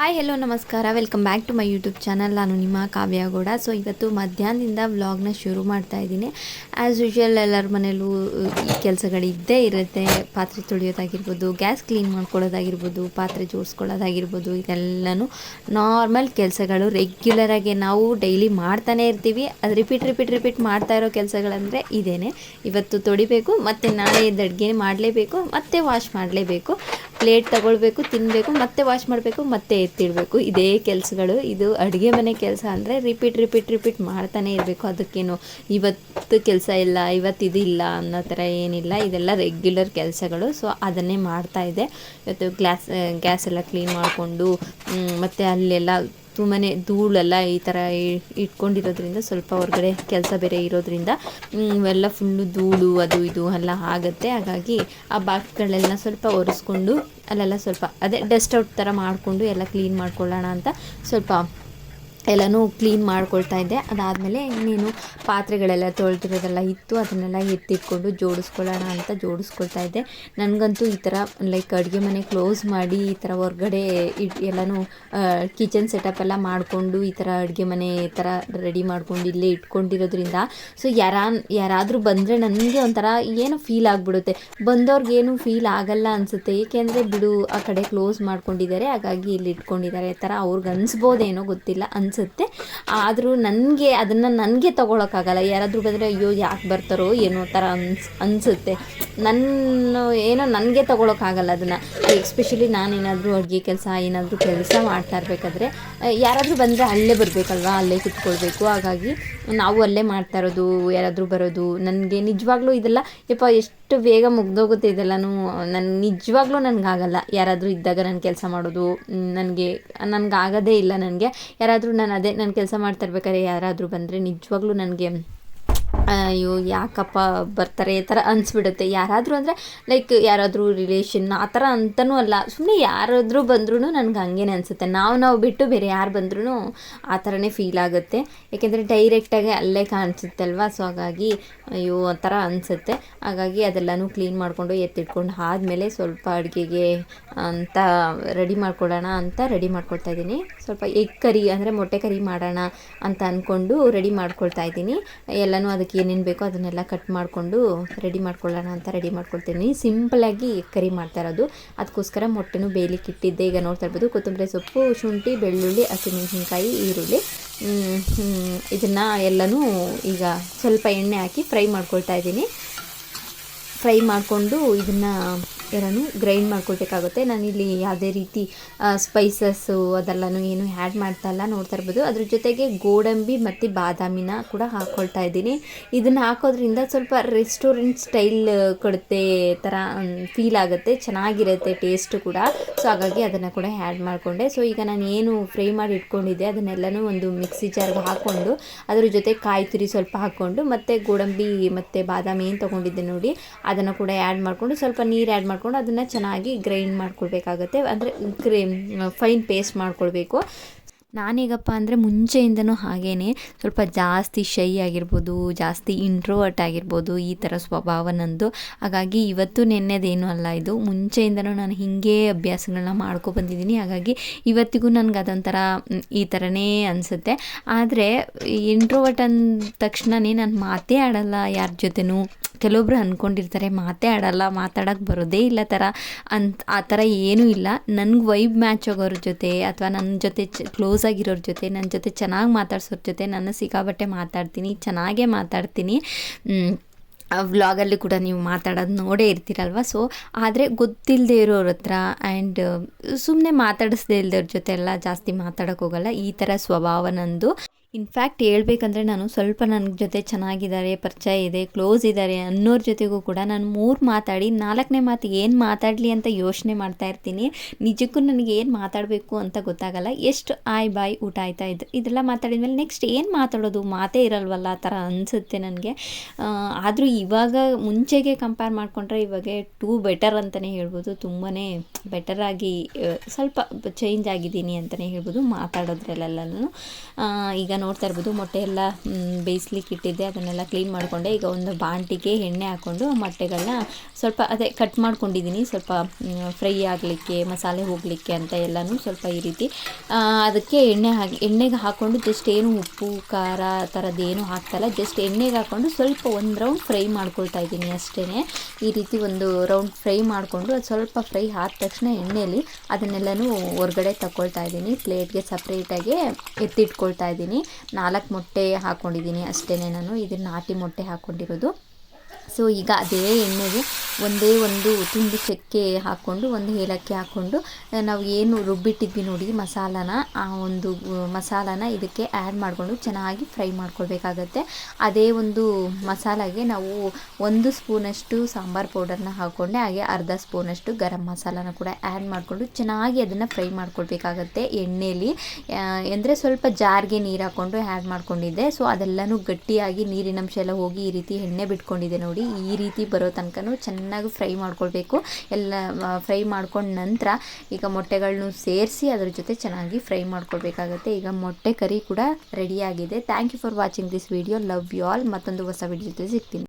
Hi hello ನಮಸ್ಕಾರ. Welcome back to my YouTube channel ನಾನು ನಿಮ್ಮ ಕಾವ್ಯ ಗೌಡ. ಸೊ ಇವತ್ತು ಮಧ್ಯಾಹ್ನದಿಂದ ವ್ಲಾಗ್ನ ಶುರು ಮಾಡ್ತಾ ಇದ್ದೀನಿ. ಆ್ಯಸ್ ಯೂಶುವಲ್ ಎಲ್ಲರ ಮನೇಲೂ ಈ ಕೆಲಸಗಳು ಇದ್ದೇ ಇರುತ್ತೆ. ಪಾತ್ರೆ ತೊಳೆಯೋದಾಗಿರ್ಬೋದು, ಗ್ಯಾಸ್ ಕ್ಲೀನ್ ಮಾಡ್ಕೊಳ್ಳೋದಾಗಿರ್ಬೋದು, ಪಾತ್ರೆ ಜೋಡಿಸ್ಕೊಳ್ಳೋದಾಗಿರ್ಬೋದು, ಇದೆಲ್ಲನೂ ನಾರ್ಮಲ್ ಕೆಲಸಗಳು. ರೆಗ್ಯುಲರಾಗಿ ನಾವು ಡೈಲಿ ಮಾಡ್ತಾನೆ ಇರ್ತೀವಿ. ಅದು ರಿಪೀಟ್ ರಿಪೀಟ್ ರಿಪೀಟ್ ಮಾಡ್ತಾ ಇರೋ ಕೆಲಸಗಳಂದರೆ ಇದೇ ಇವತ್ತು ತೊಡಿಬೇಕು ಮತ್ತು ನಾಳೆ ಅಡುಗೆ ಮಾಡಲೇಬೇಕು, ಮತ್ತು ವಾಶ್ ಮಾಡಲೇಬೇಕು. ಪ್ಲೇಟ್ ತಗೊಳ್ಬೇಕು ತಿನ್ನಬೇಕು ಮತ್ತೆ ವಾಶ್ ಮಾಡಬೇಕು, ಮತ್ತೆ ಎತ್ತಿಡಬೇಕು. ಇದೇ ಕೆಲಸಗಳು. ಇದು ಅಡುಗೆ ಮನೆ ಕೆಲಸ ಅಂದರೆ ರಿಪೀಟ್ ರಿಪೀಟ್ ರಿಪೀಟ್ ಮಾಡ್ತಾನೆ ಇರಬೇಕು. ಅದಕ್ಕೇನು ಇವತ್ತು ಕೆಲಸ ಇಲ್ಲ, ಇವತ್ತು ಇದಿಲ್ಲ ಅನ್ನೋ ಥರ ಏನಿಲ್ಲ. ಇದೆಲ್ಲ ರೆಗ್ಯುಲರ್ ಕೆಲಸಗಳು. ಸೊ ಅದನ್ನೇ ಮಾಡ್ತಾ ಇದೆ. ಇವತ್ತು ಗ್ಲಾಸ್, ಗ್ಯಾಸ್ ಎಲ್ಲ ಕ್ಲೀನ್ ಮಾಡಿಕೊಂಡು ಮತ್ತು ಅಲ್ಲೆಲ್ಲ ತುಂಬಾ ಧೂಳೆಲ್ಲ ಈ ಥರ ಇಟ್ಕೊಂಡಿರೋದ್ರಿಂದ ಸ್ವಲ್ಪ ಹೊರಗಡೆ ಕೆಲಸ ಬೇರೆ ಇರೋದ್ರಿಂದ ಎಲ್ಲ ಫುಲ್ಲು ಧೂಳು ಅದು ಇದು ಎಲ್ಲ ಆಗುತ್ತೆ. ಹಾಗಾಗಿ ಆ ಬಾಕ್ಸ್ಗಳೆಲ್ಲ ಸ್ವಲ್ಪ ಒರೆಸ್ಕೊಂಡು, ಅಲ್ಲೆಲ್ಲ ಸ್ವಲ್ಪ ಅದೇ ಡಸ್ಟ್ ಔಟ್ ಥರ ಮಾಡಿಕೊಂಡು ಎಲ್ಲ ಕ್ಲೀನ್ ಮಾಡ್ಕೊಳ್ಳೋಣ ಅಂತ ಸ್ವಲ್ಪ ಎಲ್ಲನೂ ಕ್ಲೀನ್ ಮಾಡ್ಕೊಳ್ತಾ ಇದ್ದೆ. ಅದಾದಮೇಲೆ ಇನ್ನೇನು ಪಾತ್ರೆಗಳೆಲ್ಲ ತೊಳೆದಿರೋದೆಲ್ಲ ಇತ್ತು, ಅದನ್ನೆಲ್ಲ ಎತ್ತಿಟ್ಕೊಂಡು ಜೋಡಿಸ್ಕೊಳ್ಳೋಣ ಅಂತ ಜೋಡಿಸ್ಕೊಳ್ತಾ ಇದ್ದೆ. ನನಗಂತೂ ಈ ಥರ, ಲೈಕ್ ಅಡುಗೆ ಮನೆ ಕ್ಲೋಸ್ ಮಾಡಿ ಈ ಥರ ಹೊರಗಡೆ ಇಟ್ ಎಲ್ಲನೂ ಕಿಚನ್ ಸೆಟಪ್ ಎಲ್ಲ ಮಾಡಿಕೊಂಡು ಈ ಥರ ಅಡುಗೆ ಮನೆ ಥರ ರೆಡಿ ಮಾಡ್ಕೊಂಡು ಇಲ್ಲೇ ಇಟ್ಕೊಂಡಿರೋದ್ರಿಂದ, ಸೊ ಯಾರ ಯಾರಾದರೂ ಬಂದರೆ ನನಗೆ ಒಂಥರ ಏನೋ ಫೀಲ್ ಆಗಿಬಿಡುತ್ತೆ. ಬಂದವ್ರಿಗೇನು ಫೀಲ್ ಆಗಲ್ಲ ಅನಿಸುತ್ತೆ. ಏಕೆಂದರೆ ಬಿಡು, ಆ ಕಡೆ ಕ್ಲೋಸ್ ಮಾಡ್ಕೊಂಡಿದ್ದಾರೆ, ಹಾಗಾಗಿ ಇಲ್ಲಿ ಇಟ್ಕೊಂಡಿದ್ದಾರೆ. ಈ ಥರ ಅವ್ರಿಗೆ ಅನಿಸ್ಬೋದೇನೋ ಗೊತ್ತಿಲ್ಲ. ಅನಿಸುತ್ತೆ. ಆದರೂ ನನಗೆ ಅದನ್ನು ನನಗೆ ತೊಗೊಳಕ್ಕಾಗಲ್ಲ. ಯಾರಾದರೂ ಬಂದರೆ ಅಯ್ಯೋ ಯಾಕೆ ಬರ್ತಾರೋ ಏನೋ ಥರ ಅನ್ಸ್ ಅನಿಸುತ್ತೆ. ನನ್ನ ಏನೋ ನನಗೆ ತೊಗೊಳಕ್ಕಾಗಲ್ಲ ಅದನ್ನು. ಎಕ್ಸ್ಪೆಷಲಿ ನಾನು ಏನಾದರೂ ಅಡುಗೆ ಕೆಲಸ ಏನಾದರೂ ಕೆಲಸ ಮಾಡ್ತಾ ಇರಬೇಕಾದ್ರೆ ಯಾರಾದರೂ ಬಂದರೆ ಅಲ್ಲೇ ಬರಬೇಕಲ್ವಾ? ಅಲ್ಲೇ ಕುತ್ಕೊಳ್ಬೇಕು. ಹಾಗಾಗಿ ನಾವು ಅಲ್ಲೇ ಮಾಡ್ತಾ ಇರೋದು, ಯಾರಾದರೂ ಬರೋದು, ನನಗೆ ನಿಜವಾಗ್ಲೂ ಇದೆಲ್ಲ, ಯಪ್ಪ, ಎಷ್ಟು ಬೇಗ ಮುಗ್ದೋಗುತ್ತೆ ಇದೆಲ್ಲನೂ ನನ್ನ ನಿಜವಾಗ್ಲೂ ನನಗಾಗಲ್ಲ. ಯಾರಾದರೂ ಇದ್ದಾಗ ನಾನು ಕೆಲಸ ಮಾಡೋದು ನನಗೆ, ನನಗಾಗೋದೇ ಇಲ್ಲ ನನಗೆ. ಯಾರಾದರೂ ನಾನು ಅದೇ, ನಾನು ಕೆಲಸ ಮಾಡ್ತಾ ಇರ್ಬೇಕಾದ್ರೆ ಯಾರಾದರೂ ಬಂದರೆ ನಿಜವಾಗ್ಲೂ ನನಗೆ ಅಯ್ಯೋ, ಯಾಕಪ್ಪ ಬರ್ತಾರೆ, ಈ ಥರ ಅನಿಸ್ಬಿಡುತ್ತೆ. ಯಾರಾದರೂ ಅಂದರೆ ಲೈಕ್ ಯಾರಾದರೂ ರಿಲೇಷನ್ ಆ ಥರ ಅಂತನೂ ಅಲ್ಲ. ಸುಮ್ಮನೆ ಯಾರಾದರೂ ಬಂದ್ರೂ ನನಗೆ ಹಂಗೇನೆ ಅನಿಸುತ್ತೆ. ನಾವು ನಾವು ಬಿಟ್ಟು ಬೇರೆ ಯಾರು ಬಂದ್ರೂ ಆ ಥರನೇ ಫೀಲ್ ಆಗುತ್ತೆ. ಯಾಕೆಂದರೆ ಡೈರೆಕ್ಟಾಗಿ ಅಲ್ಲೇ ಕಾಣಿಸುತ್ತಲ್ವಾ? ಸೊ ಹಾಗಾಗಿ ಅಯ್ಯೋ, ಆ ಥರ ಅನಿಸುತ್ತೆ. ಹಾಗಾಗಿ ಅದೆಲ್ಲನೂ ಕ್ಲೀನ್ ಮಾಡಿಕೊಂಡು ಎತ್ತಿಟ್ಕೊಂಡು ಆದಮೇಲೆ ಸ್ವಲ್ಪ ಅಡುಗೆಗೆ ಅಂತ ರೆಡಿ ಮಾಡ್ಕೊಳ್ಳೋಣ ಅಂತ ರೆಡಿ ಮಾಡ್ಕೊಳ್ತಾ ಇದ್ದೀನಿ. ಸ್ವಲ್ಪ ಎಗ್ ಕರಿ ಅಂದರೆ ಮೊಟ್ಟೆ ಕರಿ ಮಾಡೋಣ ಅಂತ ಅಂದ್ಕೊಂಡು ರೆಡಿ ಮಾಡ್ಕೊಳ್ತಾ ಇದ್ದೀನಿ. ಎಲ್ಲನೂ ಅದಕ್ಕೆ ಏನೇನು ಬೇಕೋ ಅದನ್ನೆಲ್ಲ ಕಟ್ ಮಾಡಿಕೊಂಡು ರೆಡಿ ಮಾಡ್ಕೊಳ್ಳೋಣ ಅಂತ ರೆಡಿ ಮಾಡ್ಕೊಳ್ತೀನಿ. ಸಿಂಪಲಾಗಿ ಕರಿ ಮಾಡ್ತಾ ಇರೋದು. ಅದಕ್ಕೋಸ್ಕರ ಮೊಟ್ಟೆನೂ ಬೇಯಲಿಕ್ಕೆ ಇಟ್ಟಿದ್ದೆ. ಈಗ ನೋಡ್ತಾ ಇರ್ಬೋದು ಕೊತ್ತಂಬರಿ ಸೊಪ್ಪು, ಶುಂಠಿ, ಬೆಳ್ಳುಳ್ಳಿ ಹಸಿಮೆಣಸಿನ್ಕಾಯಿ ಈರುಳ್ಳಿ. ಇದನ್ನು ಎಲ್ಲನೂ ಈಗ ಸ್ವಲ್ಪ ಎಣ್ಣೆ ಹಾಕಿ ಫ್ರೈ ಮಾಡ್ಕೊಳ್ತಾ ಇದ್ದೀನಿ. ಫ್ರೈ ಮಾಡಿಕೊಂಡು ಇದನ್ನು ಏನೂ ಗ್ರೈಂಡ್ ಮಾಡ್ಕೊಳ್ಬೇಕಾಗುತ್ತೆ. ನಾನಿಲ್ಲಿ ಯಾವುದೇ ರೀತಿ ಸ್ಪೈಸಸ್ಸು ಅದೆಲ್ಲನೂ ಏನು ಆ್ಯಡ್ ಮಾಡ್ತಾ ಇಲ್ಲ. ನೋಡ್ತಾ ಇರ್ಬೋದು. ಅದ್ರ ಜೊತೆಗೆ ಗೋಡಂಬಿ ಮತ್ತು ಬಾದಾಮಿನ ಕೂಡ ಹಾಕ್ಕೊಳ್ತಾ ಇದ್ದೀನಿ. ಇದನ್ನು ಹಾಕೋದ್ರಿಂದ ಸ್ವಲ್ಪ ರೆಸ್ಟೋರೆಂಟ್ ಸ್ಟೈಲ್ ಕೊಡುತ್ತೆ ಥರ ಫೀಲ್ ಆಗುತ್ತೆ. ಚೆನ್ನಾಗಿರುತ್ತೆ ಟೇಸ್ಟು ಕೂಡ. ಸೊ ಹಾಗಾಗಿ ಅದನ್ನು ಕೂಡ ಆ್ಯಡ್ ಮಾಡಿಕೊಂಡೆ. ಸೊ ಈಗ ನಾನು ಏನು ಫ್ರೈ ಮಾಡಿ ಇಟ್ಕೊಂಡಿದ್ದೆ, ಅದನ್ನೆಲ್ಲನೂ ಒಂದು ಮಿಕ್ಸಿ ಜಾರ್ಗೆ ಹಾಕ್ಕೊಂಡು ಅದ್ರ ಜೊತೆ ಕಾಯಿ ತುರಿ ಸ್ವಲ್ಪ ಹಾಕ್ಕೊಂಡು ಮತ್ತು ಗೋಡಂಬಿ ಮತ್ತು ಬಾದಾಮಿ ಏನು ತೊಗೊಂಡಿದ್ದೆ ನೋಡಿ, ಅದನ್ನು ಕೂಡ ಆ್ಯಡ್ ಮಾಡಿಕೊಂಡು ಸ್ವಲ್ಪ ನೀರು ಆ್ಯಡ್ ಮಾಡಿಕೊಂಡು ಅದನ್ನು ಚೆನ್ನಾಗಿ ಗ್ರೈಂಡ್ ಮಾಡ್ಕೊಳ್ಬೇಕಾಗತ್ತೆ. ಅಂದರೆ ಕ್ರೀಮ್, ಫೈನ್ ಪೇಸ್ಟ್ ಮಾಡ್ಕೊಳ್ಬೇಕು. ನಾನೀಗಪ್ಪ ಅಂದರೆ ಮುಂಚೆಯಿಂದನೂ ಹಾಗೇ ಸ್ವಲ್ಪ ಜಾಸ್ತಿ ಶೈ ಆಗಿರ್ಬೋದು, ಜಾಸ್ತಿ ಇಂಟ್ರೋವರ್ಟ್ ಆಗಿರ್ಬೋದು ಈ ಥರ ಸ್ವಭಾವ ನಂದು. ಹಾಗಾಗಿ ಇವತ್ತು ನೆನ್ನೆದೇನೂ ಅಲ್ಲ ಇದು. ಮುಂಚೆಯಿಂದನೂ ನಾನು ಹೀಗೆ ಅಭ್ಯಾಸಗಳನ್ನ ಮಾಡ್ಕೊ ಬಂದಿದ್ದೀನಿ. ಹಾಗಾಗಿ ಇವತ್ತಿಗೂ ನನಗೆ ಅದೊಂಥರ ಈ ಥರನೇ ಅನಿಸುತ್ತೆ. ಆದರೆ ಇಂಟ್ರೋವರ್ಟ್ ಅಂದ ತಕ್ಷಣವೇ ನಾನು ಮಾತೇ ಆಡಲ್ಲ ಯಾರ ಜೊತೆನೂ. ಕೆಲವೊಬ್ರು ಅಂದ್ಕೊಂಡಿರ್ತಾರೆ ಮಾತೇ ಆಡಲ್ಲ ಮಾತಾಡೋಕ್ಕೆ ಬರೋದೇ ಇಲ್ಲ ಥರ ಅಂತ, ಆ ಥರ ಏನೂ ಇಲ್ಲ. ನನಗೆ ವೈಬ್ ಮ್ಯಾಚ್ ಆಗೋರ ಜೊತೆ ಅಥವಾ ನನ್ನ ಜೊತೆ ಚ ಕ್ಲೋಸ್ ಆಗಿರೋರ ಜೊತೆ ನನ್ನ ಜೊತೆ ಚೆನ್ನಾಗಿ ಮಾತಾಡ್ಸೋರ ಜೊತೆ ನಾನು ಸಿಕ್ಕಾಬಟ್ಟೆ ಮಾತಾಡ್ತೀನಿ, ಚೆನ್ನಾಗೇ ಮಾತಾಡ್ತೀನಿ. ವ್ಲಾಗಲ್ಲಿ ಕೂಡ ನೀವು ಮಾತಾಡೋದು ನೋಡೇ ಇರ್ತೀರಲ್ವ? ಸೊ ಆದರೆ ಗೊತ್ತಿಲ್ಲದೆ ಇರೋರ ಹತ್ರ ಆ್ಯಂಡ್ ಸುಮ್ಮನೆ ಮಾತಾಡಿಸ್ದೇ ಇಲ್ದವ್ರ ಜೊತೆ ಎಲ್ಲ ಜಾಸ್ತಿ ಮಾತಾಡೋಕ್ಕೋಗಲ್ಲ ಈ ಥರ ಸ್ವಭಾವ ನಂದು. ಇನ್ಫ್ಯಾಕ್ಟ್ ಹೇಳ್ಬೇಕಂದ್ರೆ ನಾನು ಸ್ವಲ್ಪ ನನ್ನ ಜೊತೆ ಚೆನ್ನಾಗಿದ್ದಾರೆ, ಪರಿಚಯ ಇದೆ ಕ್ಲೋಸ್ ಇದ್ದಾರೆ ಅನ್ನೋರ ಜೊತೆಗೂ ಕೂಡ ನಾನು ಮೂರು ಮಾತಾಡಿ, ನಾಲ್ಕನೇ ಮಾತು ಏನು ಮಾತಾಡಲಿ ಅಂತ ಯೋಚನೆ ಮಾಡ್ತಾ ಇರ್ತೀನಿ. ನಿಜಕ್ಕೂ ನನಗೆ ಏನು ಮಾತಾಡಬೇಕು ಅಂತ ಗೊತ್ತಾಗಲ್ಲ. ಎಷ್ಟು ಆಯ್ ಬಾಯ್ ಊಟ ಆಯ್ತಾ ಇದ್ದು ಇದೆಲ್ಲ ಮಾತಾಡಿದ್ಮೇಲೆ ನೆಕ್ಸ್ಟ್ ಏನು ಮಾತಾಡೋದು? ಮಾತೇ ಇರಲ್ವಲ್ಲ, ಆ ಥರ ಅನಿಸುತ್ತೆ ನನಗೆ. ಆದರೂ ಇವಾಗ ಮುಂಚೆಗೆ ಕಂಪೇರ್ ಮಾಡಿಕೊಂಡ್ರೆ ಇವಾಗ ಟೂ ಬೆಟರ್ ಅಂತಲೇ ಹೇಳ್ಬೋದು. ತುಂಬಾ ಬೆಟರಾಗಿ ಸ್ವಲ್ಪ ಚೇಂಜ್ ಆಗಿದ್ದೀನಿ ಅಂತಲೇ ಹೇಳ್ಬೋದು ಮಾತಾಡೋದ್ರಲ್ಲೆಲ್ಲೂ ಈಗ ನೋಡ್ತಾ ಇರ್ಬೋದು. ಮೊಟ್ಟೆ ಎಲ್ಲ ಬೇಯಿಸ್ಲಿಕ್ಕೆ ಇಟ್ಟಿದ್ದೆ. ಅದನ್ನೆಲ್ಲ ಕ್ಲೀನ್ ಮಾಡಿಕೊಂಡೆ. ಈಗ ಒಂದು ಬಾಂಟಿಗೆ ಎಣ್ಣೆ ಹಾಕ್ಕೊಂಡು ಮೊಟ್ಟೆಗಳನ್ನ ಸ್ವಲ್ಪ, ಅದೇ ಕಟ್ ಮಾಡ್ಕೊಂಡಿದ್ದೀನಿ ಸ್ವಲ್ಪ ಫ್ರೈ ಆಗಲಿಕ್ಕೆ, ಮಸಾಲೆ ಹೋಗಲಿಕ್ಕೆ ಅಂತ ಎಲ್ಲನೂ ಸ್ವಲ್ಪ ಈ ರೀತಿ. ಅದಕ್ಕೆ ಎಣ್ಣೆ ಹಾಕಿ, ಎಣ್ಣೆಗೆ ಹಾಕ್ಕೊಂಡು ಜಸ್ಟ್ ಏನು ಉಪ್ಪು, ಖಾರ ಆ ಥರದ್ದೇನು ಏನು ಹಾಕ್ತಲ್ಲ ಜಸ್ಟ್ ಎಣ್ಣೆಗೆ ಹಾಕ್ಕೊಂಡು ಸ್ವಲ್ಪ ಒಂದು ರೌಂಡ್ ಫ್ರೈ ಮಾಡ್ಕೊಳ್ತಾ ಇದ್ದೀನಿ ಅಷ್ಟೇ ಈ ರೀತಿ ಒಂದು ರೌಂಡ್ ಫ್ರೈ ಮಾಡಿಕೊಂಡು ಅದು ಸ್ವಲ್ಪ ಫ್ರೈ ಆದ ತಕ್ಷಣ ಎಣ್ಣೆಯಲ್ಲಿ ಅದನ್ನೆಲ್ಲನೂ ಹೊರಗಡೆ ತಗೊಳ್ತಾ ಇದ್ದೀನಿ. ಪ್ಲೇಟ್ಗೆ ಸಪ್ರೇಟಾಗಿ ಎತ್ತಿಟ್ಕೊಳ್ತಾ ಇದ್ದೀನಿ. ನಾಲ್ಕು ಮೊಟ್ಟೆ ಹಾಕ್ಕೊಂಡಿದ್ದೀನಿ ಅಷ್ಟೇ ನಾನು. ಇದನ್ನು ನಾಟಿ ಮೊಟ್ಟೆ ಹಾಕ್ಕೊಂಡಿರೋದು ಸೊ ಈಗ ಅದೇ ಎಣ್ಣೆಗೆ ಒಂದೇ ಒಂದು ತುಂಡು ಚಕ್ಕೆ ಹಾಕ್ಕೊಂಡು, ಒಂದು ಏಲಕ್ಕಿ ಹಾಕ್ಕೊಂಡು ನಾವು ಏನು ರುಬ್ಬಿಟ್ಟಿದ್ವಿ ನೋಡಿ, ಮಸಾಲಾನ, ಆ ಒಂದು ಮಸಾಲಾನ ಇದಕ್ಕೆ ಆ್ಯಡ್ ಮಾಡಿಕೊಂಡು ಚೆನ್ನಾಗಿ ಫ್ರೈ ಮಾಡ್ಕೊಳ್ಬೇಕಾಗತ್ತೆ. ಅದೇ ಒಂದು ಮಸಾಲಾಗೆ ನಾವು ಒಂದು ಸ್ಪೂನಷ್ಟು ಸಾಂಬಾರು ಪೌಡರ್ನ ಹಾಕ್ಕೊಂಡೆ ಹಾಗೆ ಅರ್ಧ ಸ್ಪೂನಷ್ಟು ಗರಂ ಮಸಾಲಾನ ಕೂಡ ಆ್ಯಡ್ ಮಾಡಿಕೊಂಡು ಚೆನ್ನಾಗಿ ಅದನ್ನು ಫ್ರೈ ಮಾಡ್ಕೊಳ್ಬೇಕಾಗತ್ತೆ ಎಣ್ಣೆಯಲ್ಲಿ ಅಂದರೆ ಸ್ವಲ್ಪ ಜಾರ್ಗೆ ನೀರು ಹಾಕ್ಕೊಂಡು ಆ್ಯಡ್ ಮಾಡ್ಕೊಂಡಿದ್ದೆ. ಸೊ ಅದೆಲ್ಲನೂ ಗಟ್ಟಿಯಾಗಿ ನೀರಿನಂಶ ಎಲ್ಲ ಹೋಗಿ ಈ ರೀತಿ ಎಣ್ಣೆ ಬಿಟ್ಕೊಂಡಿದೆ ನೋಡಿ. ಈ ರೀತಿ ಬರೋ ತನಕನೂ ಚೆನ್ನಾಗಿ ಫ್ರೈ ಮಾಡ್ಕೊಳ್ಬೇಕು. ಎಲ್ಲ ಫ್ರೈ ಮಾಡ್ಕೊಂಡ ನಂತರ ಈಗ ಮೊಟ್ಟೆಗಳನ್ನು ಸೇರಿಸಿ ಅದ್ರ ಜೊತೆ ಚೆನ್ನಾಗಿ ಫ್ರೈ ಮಾಡ್ಕೊಳ್ಬೇಕಾಗುತ್ತೆ. ಈಗ ಮೊಟ್ಟೆ ಕರಿ ಕೂಡ ರೆಡಿಯಾಗಿದೆ thank you for watching this video love you all ಮತ್ತೊಂದು ಹೊಸ ವಿಡಿಯೋ ಜೊತೆ ಸಿಗ್ತೀನಿ.